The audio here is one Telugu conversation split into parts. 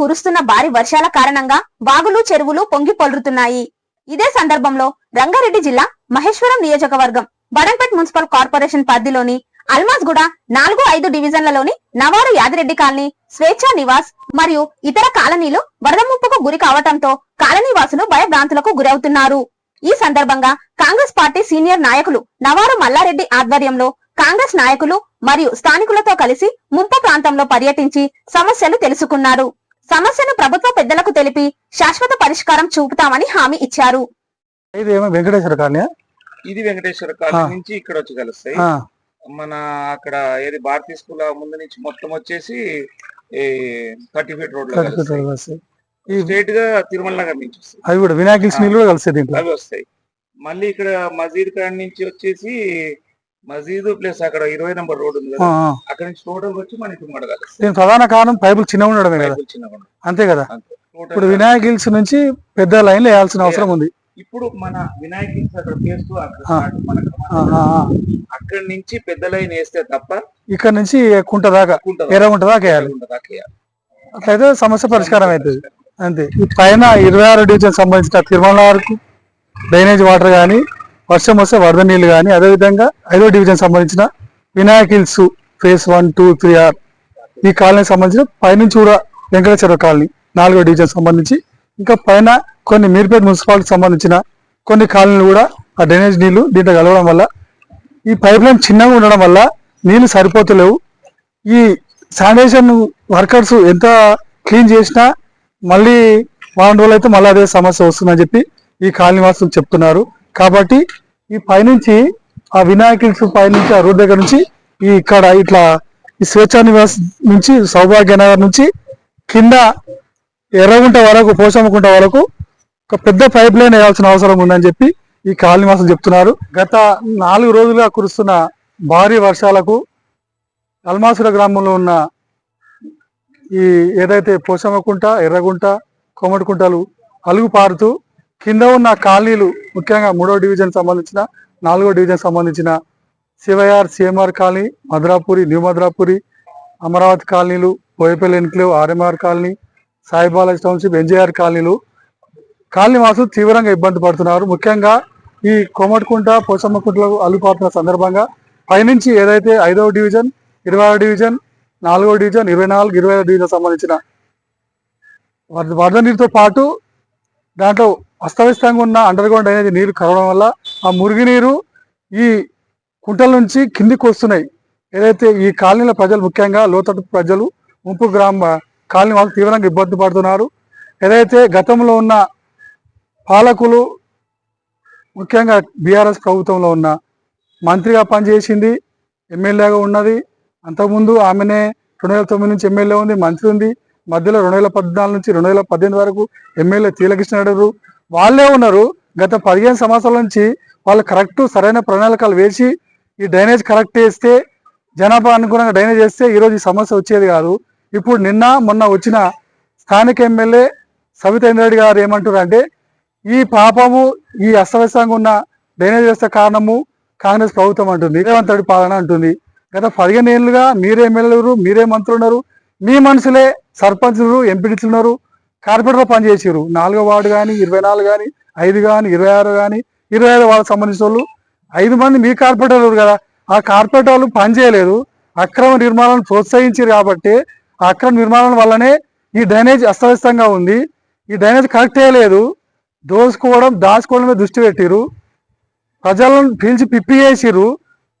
కురుస్తున్న భారీ వర్షాల కారణంగా వాగులు చెరువులు పొంగి పొల్లుతున్నాయి. ఇదే సందర్భంలో రంగారెడ్డి జిల్లా మహేశ్వరం నియోజకవర్గం బడంపేట్ మున్సిపల్ కార్పొరేషన్ పరిధిలోని అల్మాజ్గూడ నాలుగు ఐదు డివిజన్లలోని నవారు యాదిరెడ్డి కాలనీ స్వేచ్ఛా నివాస్ మరియు ఇతర కాలనీలు వరద ముప్పుకు గురి కావటంతో కాలనీ వాసులు భయభ్రాంతులకు గురవుతున్నారు. ఈ సందర్భంగా కాంగ్రెస్ పార్టీ సీనియర్ నాయకులు నవారు మల్లారెడ్డి ఆధ్వర్యంలో కాంగ్రెస్ నాయకులు మరియు స్థానికులతో కలిసి ముంపు ప్రాంతంలో పర్యటించి సమస్యలు తెలుసుకున్నారు. సమస్యను ప్రభుత్వ పెద్దలకు తెలిపి శాశ్వత పరిష్కారం చూపుతామని హామీ ఇచ్చారు. ఇది ఏమో వెంకటేశ్వర కాలనీ? ఇది వెంకటేశ్వర కాలనీ. నుంచి ఇక్కడ వచ్చి కలుస్తాయి. మన అక్కడ ఏది భారతీయ స్కూల్ ముందు నుంచి మొత్తం వచ్చేసి థర్టీ ఫీట్ రోడ్ స్ట్రేట్గా తిరుమల నగర్ నుంచి వస్తాయి. అవి కూడా కూడా అవి వస్తాయి. మళ్ళీ ఇక్కడ మసీద్ కాడ నుంచి వచ్చేసి మసీద్ ప్లస్ అక్కడ ఇరవై నెంబర్ రోడ్ ఉంది కదా. అక్కడ నుంచి టోటల్ వచ్చి కలుస్తాయి దీని ప్రధాన కారణం పైపులు చిన్నగా ఉండడమే కదా. అంతే కదా. ఇప్పుడు వినాయక హిల్స్ నుంచి పెద్ద లైన్లో వేయాల్సిన అవసరం ఉంది. ఇప్పుడు మన వినాయక హిల్స్ అక్కడ చేస్తూ అక్కడ మన నుంచి పెద్ద లైన్ వేస్తే తప్ప ఇక్కడ నుంచి కుంట దాకా కుంట ఎర్రగుంట దాకా వేయాలి. అట్లయితే సమస్య పరిష్కారం అవుతుంది. అంతే. పైన ఇరవై ఆరు డివిజన్ సంబంధించిన తిరుమల వరకు డ్రైనేజ్ వాటర్ కానీ వర్షం వస్తే వరద నీళ్ళు కానీ అదేవిధంగా ఐదో డివిజన్ సంబంధించిన Vinayak hills phase one two three or ఈ కాలనీకి సంబంధించిన పైనుంచి కూడా వెంకటేశ్వర కాలనీ నాలుగో డివిజన్ సంబంధించి. ఇంకా పైన కొన్ని మీర్పేట మున్సిపాలిటీకి సంబంధించిన కొన్ని కాలనీలు కూడా ఆ డ్రైనేజ్ నీళ్ళు దీంట్లో కలవడం వల్ల ఈ పైప్ లైన్ చిన్నగా ఉండడం వల్ల నీళ్ళు సరిపోతలేవు. ఈ శానిటేషన్ వర్కర్స్ ఎంత క్లీన్ చేసినా మళ్ళీ వారం రోజులు అయితే మళ్ళీ అదే సమస్య వస్తుందని చెప్పి ఈ కాలనీ వాసులు చెప్తున్నారు. కాబట్టి ఈ పైనుంచి ఆ వినాయకుడి పైనుంచి ఆ రోడ్ దగ్గర నుంచి ఈ ఇక్కడ ఇట్లా ఈ స్వేచ్ఛా నివాస్ నుంచి సౌభాగ్య నగర్ నుంచి కింద ఎర్రగుంట వరకు పోషమ్మకుంట వరకు ఒక పెద్ద పైప్ లైన్ వేయాల్సిన అవసరం ఉందని చెప్పి ఈ కాలనీ చెప్తున్నారు. గత నాలుగు రోజులుగా కురుస్తున్న భారీ వర్షాలకు అల్మాసుర గ్రామంలో ఉన్న ఈ ఏదైతే పోషమ్మకుంట ఎర్రగుంట కొమ్మడికుంటలు అలుగు పారుతూ కింద ఉన్న కాలనీలు ముఖ్యంగా మూడో డివిజన్ సంబంధించిన నాలుగో డివిజన్ సంబంధించిన CYR CMR colony Madhurapuri new Madhurapuri Amaravati కాలనీలు Boyapalli enclave RMR colony Saibalaji township NJR కాలనీలు. కాలనీ వాసులు తీవ్రంగా ఇబ్బంది పడుతున్నారు. ముఖ్యంగా ఈ కోమటికుంట పోచమ్మకుంటలకు అల్లుపాతున్న సందర్భంగా పైనుంచి ఏదైతే ఐదవ డివిజన్ ఇరవై డివిజన్ నాలుగో డివిజన్ ఇరవై నాలుగు ఇరవై డివిజన్ సంబంధించిన వరద వరద నీరుతో పాటు దాంట్లో అస్తవ్యస్తంగా ఉన్న అండర్ గ్రౌండ్ అనేది నీరు కలవడం వల్ల ఆ మురుగునీరు ఈ కుంటల నుంచి కిందికి వస్తున్నాయి. ఏదైతే ఈ కాలనీల ప్రజలు ముఖ్యంగా లోతట్టు ప్రజలు ముంపు గ్రామ కాలనీ వాళ్ళు తీవ్రంగా ఇబ్బంది పడుతున్నారు. ఏదైతే గతంలో ఉన్న పాలకులు ముఖ్యంగా బీఆర్ఎస్ ప్రభుత్వంలో ఉన్న మంత్రిగా పనిచేసింది ఎమ్మెల్యేగా ఉన్నది. అంతకుముందు ఆమెనే రెండు వేల తొమ్మిది నుంచి ఎమ్మెల్యే ఉంది మంత్రి ఉంది. మధ్యలో రెండు వేల పద్నాలుగు నుంచి రెండు వేల పద్దెనిమిది వరకు ఎమ్మెల్యే తీలకృష్ణ వాళ్ళే ఉన్నారు. గత పదిహేను సంవత్సరాల నుంచి వాళ్ళు కరెక్ట్ సరైన ప్రణాళికలు వేసి ఈ డ్రైనేజ్ కరెక్ట్ చేస్తే జనాభా అనుగుణంగా డ్రైనేజ్ చేస్తే ఈరోజు ఈ సమస్య వచ్చేది కాదు. ఇప్పుడు నిన్న మొన్న వచ్చిన స్థానిక ఎమ్మెల్యే సవితేంద్ర రెడ్డి గారు ఏమంటారు అంటే ఈ పాపము ఈ అస్తవ్యస్తంగా ఉన్న డ్రైనేజ్ వ్యవస్థ కారణము కాంగ్రెస్ ప్రభుత్వం అంటుంది రేవంత్ రెడ్డి పాలన అంటుంది. గత పదిహేను ఏళ్ళుగా మీరే ఎమ్మెల్యేలు మీరే మంత్రులు ఉన్నారు మీ మనుషులే సర్పంచులు ఎంపీటీలు ఉన్నారు. కార్పొరేటర్లో పనిచేసారు నాలుగో వార్డు కానీ ఇరవై నాలుగు కానీ ఐదు కానీ ఇరవై ఆరు కానీ ఇరవై ఐదు వాళ్ళకి సంబంధించిన వాళ్ళు ఐదు మంది మీ కార్పొరేటర్లు కదా. ఆ కార్పొరేటర్ వాళ్ళు పనిచేయలేదు అక్రమ నిర్మాణాలను ప్రోత్సహించారు కాబట్టి ఆ అక్రమ నిర్మాణం వల్లనే ఈ డ్రైనేజ్ అస్తవ్యస్తంగా ఉంది. ఈ డ్రైనేజ్ కరెక్ట్ చేయలేదు. దోసుకోవడం దాచుకోవడం మీద దృష్టి పెట్టిరు ప్రజలను పీల్చి పిప్పి చేసిరు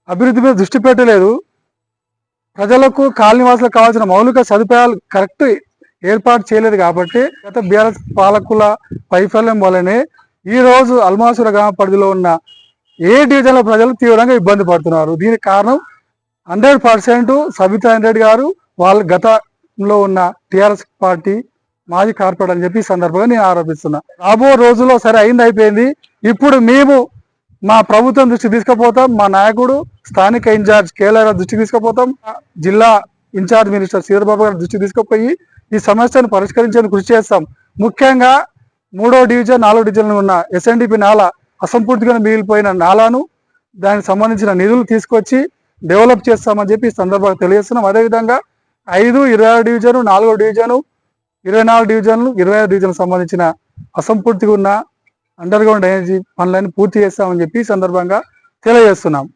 అభివృద్ధి మీద దృష్టి పెట్టలేదు. ప్రజలకు కాలనీవాసులకు కావాల్సిన మౌలిక సదుపాయాలు కరెక్ట్ ఏర్పాటు చేయలేదు కాబట్టి గత బీఆర్ఎస్ పాలకుల వైఫల్యం వల్లనే ఈరోజు అల్మాసుర గ్రామ పరిధిలో ఉన్న ఏ డివిజన్ల ప్రజలు తీవ్రంగా ఇబ్బంది పడుతున్నారు. దీనికి కారణం హండ్రెడ్ పర్సెంట్ సబితా రెడ్డి గారు వాళ్ళ గతంలో ఉన్న టీఆర్ఎస్ పార్టీ మాజీ కార్పొరేటర్ అని చెప్పి ఈ సందర్భంగా నేను ఆరోపిస్తున్నా. రాబో రోజుల్లో సరే అయింది అయిపోయింది. ఇప్పుడు మేము మా ప్రభుత్వం దృష్టి తీసుకుపోతాం మా నాయకుడు స్థానిక ఇన్ఛార్జ్ కేలర్ దృష్టి దృష్టికి తీసుకుపోతాం జిల్లా ఇన్ఛార్జ్ మినిస్టర్ శ్రీధర్బాబు గారి దృష్టికి తీసుకుపోయి ఈ సమస్యను పరిష్కరించేందుకు కృషి చేస్తాం. ముఖ్యంగా మూడో డివిజన్ నాలుగో డివిజన్ ఉన్న ఎస్ఎన్డిపి నాలా అసంపూర్తిగా మిగిలిపోయిన నాలాను దానికి సంబంధించిన నిధులు తీసుకొచ్చి డెవలప్ చేస్తామని చెప్పి ఈ సందర్భంగా తెలియజేస్తున్నాం. అదేవిధంగా ఐదు ఇరవై ఆరు డివిజను నాలుగో డివిజను ఇరవై నాలుగు డివిజన్లు ఇరవై ఐదు డివిజన్లకు సంబంధించిన అసంపూర్తిగా ఉన్న అండర్ గ్రౌండ్ డ్రైనేజీ పనులను పూర్తి చేస్తామని చెప్పి సందర్భంగా తెలియజేస్తున్నాం.